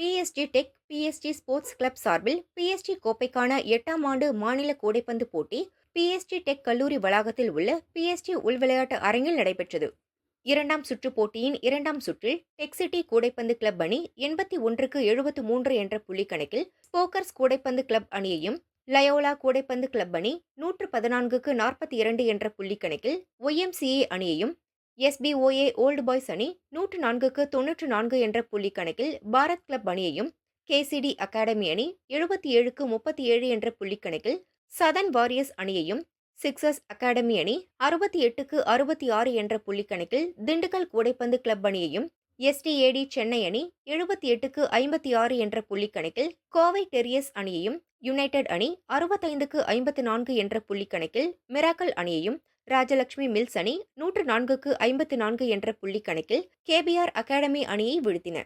BST tech BST sports club சார்பில் BST கோப்பைக்கான எட்டாம் ஆண்டு மாநில கூடைப்பந்து போட்டி பிஎஸ்டி டெக் கல்லூரி வளாகத்தில் உள்ள பிஎஸ்டி உள்விளையாட்டு அரங்கில் நடைபெற்றது. இரண்டாம் சுற்று போட்டியின் இரண்டாம் சுற்றில் டெக் சிட்டி கூடைப்பந்து கிளப் அணி எண்பத்தி ஒன்றுக்கு எழுபத்து மூன்று என்ற புள்ளி கணக்கில் ஸ்போக்கர்ஸ் கூடைப்பந்து கிளப் அணியையும் லயோலா கூடைப்பந்து கிளப் அணி நூற்று பதினான்குக்கு நாற்பத்தி இரண்டு என்ற புள்ளி கணக்கில் ஒய்எம்சிஏ அணியையும் எஸ்பிஓஏ ஓல்டு பாய்ஸ் அணி நூற்று நான்குக்கு தொன்னூற்று நான்கு என்ற புள்ளி கணக்கில் பாரத் கிளப் அணியையும் கேசிடி அகாடமி அணி எழுபத்தி ஏழுக்கு முப்பத்தி ஏழு என்ற புள்ளி கணக்கில் சதன் வாரியர்ஸ் அணியையும் சிக்ஸஸ் அகாடமி அணி அறுபத்தி எட்டுக்கு அறுபத்தி ஆறு என்ற புள்ளி கணக்கில் திண்டுக்கல் கூடைப்பந்து கிளப் அணியையும் எஸ்டிஏடி சென்னை அணி எழுபத்தி எட்டுக்கு ஐம்பத்தி ஆறு என்ற புள்ளி கணக்கில் கோவை டெரியஸ் அணியையும் யுனைடெட் அணி அறுபத்தைந்துக்கு ஐம்பத்து நான்கு என்ற புள்ளி கணக்கில் மிராக்கல் அணியையும் ராஜலட்சுமி மில்ஸ் அணி நூற்று நான்குக்கு ஐம்பத்து நான்கு என்ற புள்ளி கணக்கில் கேபிஆர் அகாடமி அணியை வீழ்த்தின.